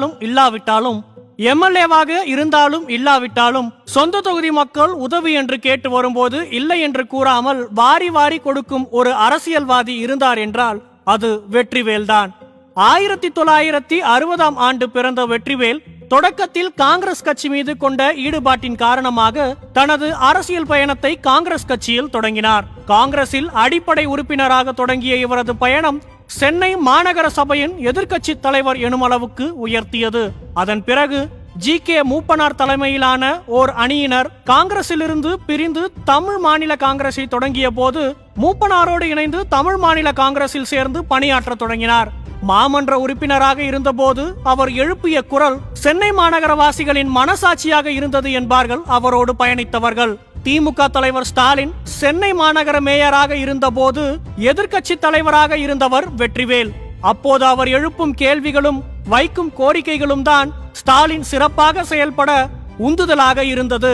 இல்லாவிட்டாலும் எம்எல்ஏவாக இருந்தாலும் இல்லாவிட்டாலும் சொந்த தொகுதி மக்கள் உதவி என்று கேட்டு வரும்போது இல்லை என்று கூறாமல் வாரி வாரி கொடுக்கும் ஒரு அரசியல்வாதி இருந்தார் என்றால் அது வெற்றிவேல்தான். ஆயிரத்தி தொள்ளாயிரத்தி அறுபதாம் ஆண்டு பிறந்த வெற்றிவேல் தொடக்கத்தில் காங்கிரஸ் கட்சி மீது கொண்ட ஈடுபாட்டின் காரணமாக தனது அரசியல் பயணத்தை காங்கிரஸ் கட்சியில் தொடங்கினார். காங்கிரஸில் அடிப்படை உறுப்பினராக தொடங்கிய இவரது பயணம் சென்னை மாநகர சபையின் எதிர்க்கட்சி தலைவர் எனும் அளவுக்கு உயர்த்தியது. அதன் பிறகு ஜி கே மூப்பனார் தலைமையிலான ஓர் அணியினர் காங்கிரசிலிருந்து பிரிந்து தமிழ் மாநில காங்கிரஸை தொடங்கிய போது மூப்பனாரோடு இணைந்து தமிழ் மாநில காங்கிரஸில் சேர்ந்து பணியாற்ற தொடங்கினார். மாமன்ற உறுப்பினராக இருந்தபோது அவர் எழுப்பிய குரல் சென்னை மாநகரவாசிகளின் மனசாட்சியாக இருந்தது என்பார்கள் அவரோடு பயணித்தவர்கள். திமுக தலைவர் ஸ்டாலின் சென்னை மாநகர மேயராக இருந்தபோது எதிர்க்கட்சி தலைவராக இருந்தவர் வெற்றிவேல். அப்போது அவர் எழுப்பும் கேள்விகளும் வைக்கும் கோரிக்கைகளும் தான் ஸ்டாலின் சிறப்பாக செயல்பட உந்துதலாக இருந்தது.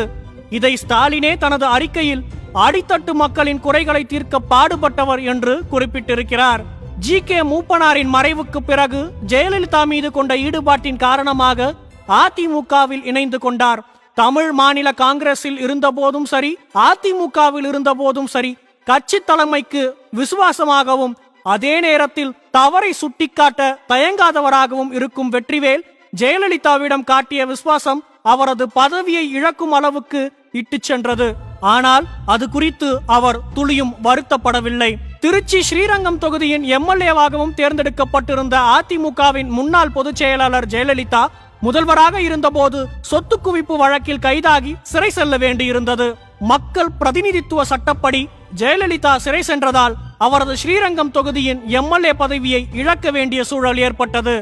இதை ஸ்டாலினே தனது அறிக்கையில் அடித்தட்டு மக்களின் குறைகளை தீர்க்க பாடுபட்டவர் என்று குறிப்பிட்டிருக்கிறார். ஜி. கே. மூப்பனாரின் மறைவுக்கு பிறகு ஜெயலலிதா மீது கொண்ட ஈடுபாட்டின் காரணமாக அதிமுகவில் இணைந்து கொண்டார். தமிழ் மாநில காங்கிரஸில் இருந்தபோதும் சரி அதிமுகவில் இருந்தபோதும் சரி கட்சி தலைமைக்கு விசுவாசமாகவும் அதே நேரத்தில் தவறை சுட்டிக்காட்ட தயங்காதவராகவும் இருக்கும் வெற்றிவேல் ஜெயலலிதாவிடம் காட்டிய விசுவாசம் அவரது பதவியை இழக்கும் அளவுக்கு இட்டு சென்றது. ஆனால் அது குறித்து அவர் துளியும் வருத்தப்படவில்லை. திருச்சி ஸ்ரீரங்கம் தொகுதியின் எம்எல்ஏவாகவும் தேர்ந்தெடுக்கப்பட்டிருந்த அதிமுகவின் முன்னாள் பொதுச் செயலாளர் ஜெயலலிதா முதல்வராக இருந்தபோது சொத்து குவிப்பு வழக்கில் கைதாகி சிறை செல்ல வேண்டியிருந்தது. மக்கள் பிரதிநிதித்துவ சட்டப்படி ஜெயலலிதா சிறை சென்றதால் அவரது ஸ்ரீரங்கம் தொகுதியின் எம்எல்ஏ பதவியை இழக்க வேண்டிய சூழல் ஏற்பட்டது.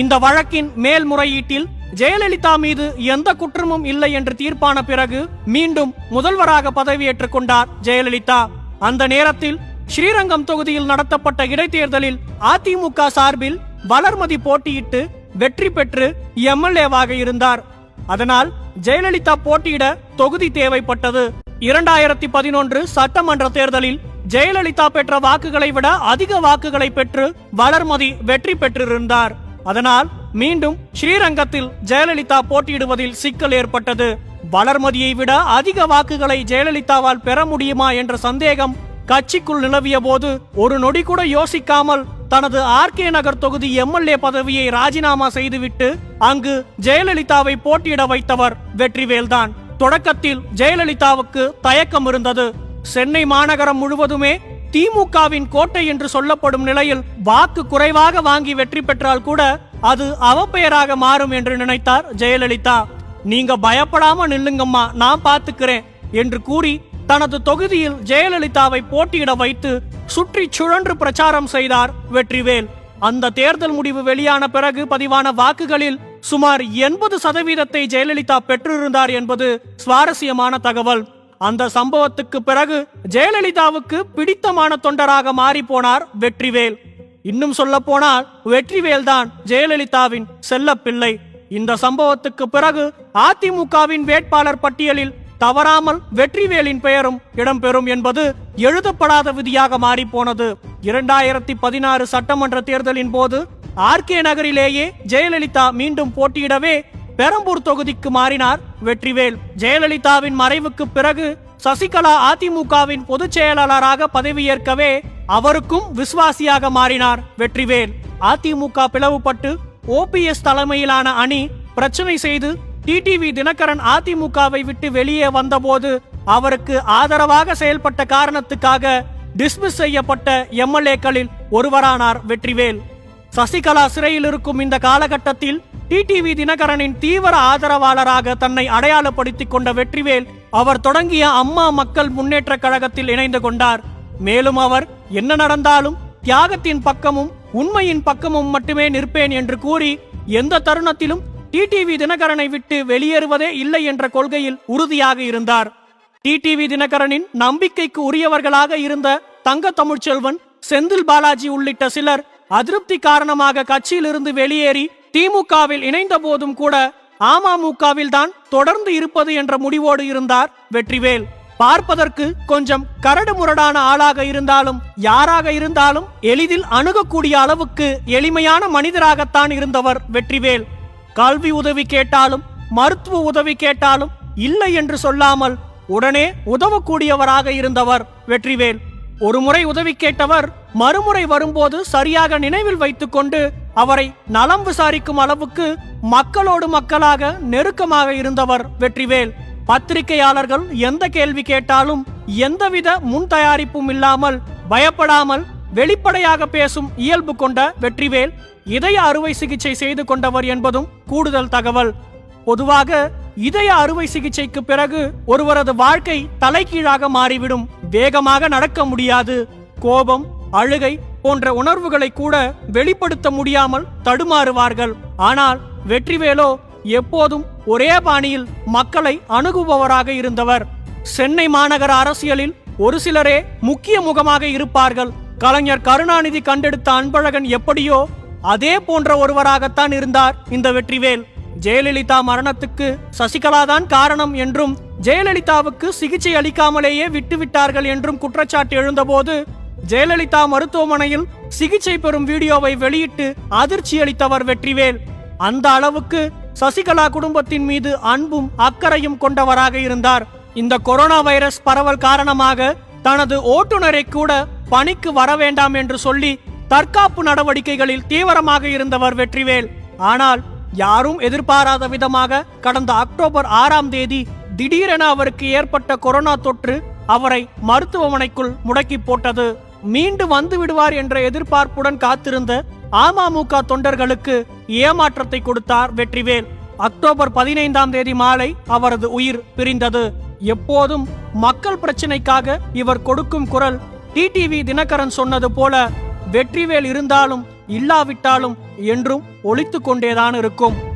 இந்த வழக்கின் மேல்முறையீட்டில் ஜெயலலிதா மீது எந்த குற்றமும் இல்லை என்று தீர்ப்பான பிறகு மீண்டும் முதல்வராக பதவியேற்றுக் கொண்டார் ஜெயலலிதா. அந்த நேரத்தில் ஸ்ரீரங்கம் தொகுதியில் நடத்தப்பட்ட இடைத்தேர்தலில் அதிமுக சார்பில் வளர்மதி போட்டியிட்டு வெற்றி பெற்று எம்எல்ஏவாக இருந்தார். அதனால் ஜெயலலிதா போட்டியிட தொகுதி தேவைப்பட்டது. இரண்டாயிரத்தி பதினொன்று சட்டமன்ற தேர்தலில் ஜெயலலிதா பெற்ற வாக்குகளை விட அதிக வாக்குகளை பெற்று வளர்மதி வெற்றி பெற்றிருந்தார். அதனால் மீண்டும் ஸ்ரீரங்கத்தில் ஜெயலலிதா போட்டியிடுவதில் சிக்கல் ஏற்பட்டது. வளர்மதியை விட அதிக வாக்குகளை ஜெயலலிதாவால் பெற முடியுமா என்ற சந்தேகம் கட்சிக்குள் நிலவிய போது ஒரு நொடி கூட யோசிக்காமல் தனது ஆர்கே நகர் தொகுதி எம்எல்ஏ பதவியை ராஜினாமா செய்துவிட்டு அங்கு ஜெயலலிதாவை போட்டியிட வைத்தவர் வெற்றிவேல்தான். தொடக்கத்தில் ஜெயலலிதாவுக்கு தயக்கம் இருந்தது. சென்னை மாநகரம் முழுவதுமே திமுகவின் கோட்டை என்று சொல்லப்படும் நிலையில் வாக்கு குறைவாக வாங்கி வெற்றி பெற்றால் கூட அது அவப்பெயராக மாறும் என்று நினைத்தார் ஜெயலலிதா. நீங்க பயப்படாம நில்லுங்கம்மா நான் பாத்துக்கிறேன் என்று கூறி தனது தொகுதியில் ஜெயலலிதாவை போட்டியிட வைத்து சுற்றி சுழன்று பிரச்சாரம் செய்தார் வெற்றிவேல். அந்த தேர்தல் முடிவு வெளியான பிறகு பதிவான வாக்குகளில் சுமார் எண்பது சதவீதத்தை ஜெயலலிதா பெற்றிருந்தார் என்பது சுவாரஸ்யமான தகவல். அந்த சம்பவத்துக்கு பிறகு ஜெயலலிதாவுக்கு பிடித்தமான தொண்டராக மாறி போனார் வெற்றிவேல். இன்னும் சொல்ல போனால் வெற்றிவேல் தான் ஜெயலலிதாவின் செல்ல பிள்ளை இந்த சம்பவத்துக்கு பிறகு அதிமுகவின் வேட்பாளர் பட்டியலில் தவறாமல் வெற்றிவேலின் பெயரும் இடம்பெறும் என்பது எழுதப்படாத விதியாக மாறி போனது. இரண்டாயிரத்தி பதினாறு சட்டமன்ற தேர்தலின் போது ஆர்கே நகரிலேயே ஜெயலலிதா மீண்டும் போட்டியிடவே பெரம்பூர் தொகுதிக்கு மாறினார் வெற்றிவேல். ஜெயலலிதாவின் மறைவுக்கு பிறகு சசிகலா அதிமுகவின் பொதுச் செயலாளராக பதவியேற்கவே அவருக்கும் விசுவாசியாக மாறினார் வெற்றிவேல். அதிமுக பிளவுபட்டு ஓபிஎஸ் தலைமையிலான அணி பிரச்சனை செய்து டிடிவி தினகரன் அதிமுகவை விட்டு வெளியே வந்தபோது அவருக்கு ஆதரவாக செயல்பட்ட காரணத்துக்காக டிஸ்மிஸ் செய்யப்பட்ட எம்எல்ஏக்களில் ஒருவரானார் வெற்றிவேல். சசிகலா சிறையில் இருக்கும் இந்த காலகட்டத்தில் டிடிவி தினகரனின் தீவிர ஆதரவாளராக தன்னை அடையாளப்படுத்திக் கொண்ட வெற்றிவேல் அவர் தொடங்கிய அம்மா மக்கள் முன்னேற்ற கழகத்தில் இணைந்து கொண்டார். மேலும் அவர் என்ன நடந்தாலும் தியாகத்தின் பக்கமும் உண்மையின் பக்கமும் மட்டுமே நிற்பேன் என்று கூறி எந்த தருணத்திலும் டிடிவி தினகரனை விட்டு வெளியேறுவதே இல்லை என்ற கொள்கையில் உறுதியாக இருந்தார். டிடிவி தினகரனின் நம்பிக்கைக்கு உரியவர்களாக இருந்த தங்க தமிழ்ச்செல்வன் செந்தில் பாலாஜி உள்ளிட்ட சிலர் அதிருப்தி காரணமாக கட்சியிலிருந்து வெளியேறி திமுகவில் இணைந்த போதும் கூட அமமுகவில் தான் தொடர்ந்து இருப்பது என்ற முடிவோடு இருந்தார் வெற்றிவேல். பார்ப்பதற்கு கொஞ்சம் கரடு முரடான ஆளாக இருந்தாலும் யாராக இருந்தாலும் எளிதில் அணுகக்கூடிய அளவுக்கு எளிமையான மனிதராகத்தான் இருந்தவர் வெற்றிவேல். கல்வி உதவி கேட்டாலும் மருத்துவ உதவி கேட்டாலும் இல்லை என்று சொல்லாமல் உடனே உதவக்கூடியவராக இருந்தவர் வெற்றிவேல். ஒருமுறை உதவி கேட்டவர் மறுமுறை வரும்போது சரியாக நினைவில் வைத்துக்கொண்டு அவரை நலம் விசாரிக்கும் அளவுக்கு மக்களோடு மக்களாக நெருக்கமாக இருந்தவர் வெற்றிவேல். பத்திரிகையாளர்கள் எந்த கேள்வி கேட்டாலும் எந்தவித முன் தயாரிப்பும் இல்லாமல் பயப்படாமல் வெளிப்படையாக பேசும் இயல்பு கொண்ட வெற்றிவேல். இதய அறுவை சிகிச்சை செய்து கொண்டவர் என்பதும் கூடுதல் தகவல். பொதுவாக இதய அறுவை சிகிச்சைக்கு பிறகு ஒருவரது வாழ்க்கை தலைகீழாக மாறிவிடும். வேகமாக நடக்க முடியாது. கோபம் அழுகை போன்ற உணர்வுகளை கூட வெளிப்படுத்த முடியாமல் தடுமாறுவார்கள். ஆனால் வெற்றிவேலோ எப்போதும் ஒரே பாணியில் மக்களை அணுகுபவராக இருந்தவர். சென்னை மாநகர அரசியலில் ஒரு சிலரே முக்கிய முகமாக இருப்பார்கள். கலைஞர் கருணாநிதி கண்டெடுத்த அன்பழகன் எப்படியோ அதே போன்ற ஒருவராகத்தான் இருந்தார் இந்த வெற்றிவேல். ஜெயலலிதா மரணத்துக்கு சசிகலா தான் காரணம் என்றும் ஜெயலலிதாவுக்கு சிகிச்சை அளிக்காமலேயே விட்டுவிட்டார்கள் என்றும் குற்றச்சாட்டு எழுந்தபோது ஜெயலலிதா மருத்துவமனையில் சிகிச்சை பெறும் வீடியோவை வெளியிட்டு அதிர்ச்சி அளித்தவர் வெற்றிவேல். அந்த அளவுக்கு சசிகலா குடும்பத்தின் மீது அன்பும் அக்கறையும் கொண்டவராக இருந்தார். இந்த கொரோனா வைரஸ் பரவல் காரணமாக தனது ஓட்டுநரை கூட பணிக்கு வர வேண்டாம் என்று சொல்லி தற்காப்பு நடவடிக்கைகளில் தீவிரமாக இருந்தவர் வெற்றிவேல். ஆனால் யாரும் எதிர்பாராத விதமாக கடந்த அக்டோபர் ஆறாம் தேதி திடீரென அவருக்கு ஏற்பட்ட கொரோனா தொற்று அவரை மருத்துவமனைக்குள் முடக்கி போட்டது. மீண்டு வந்து விடுவார் என்ற எதிர்பார்ப்புடன் காத்திருந்த அமமுக தொண்டர்களுக்கு ஏமாற்றத்தை கொடுத்தார் வெற்றிவேல். அக்டோபர் பதினைந்தாம் தேதி மாலை அவரது உயிர் பிரிந்தது. எப்போதும் மக்கள் பிரச்சினைக்காக இவர் கொடுக்கும் குரல் டிடிவி தினகரன் சொன்னது போல வெற்றிவேல் இருந்தாலும் இல்லாவிட்டாலும் என்றும் ஒழித்து கொண்டேதான் இருக்கும்.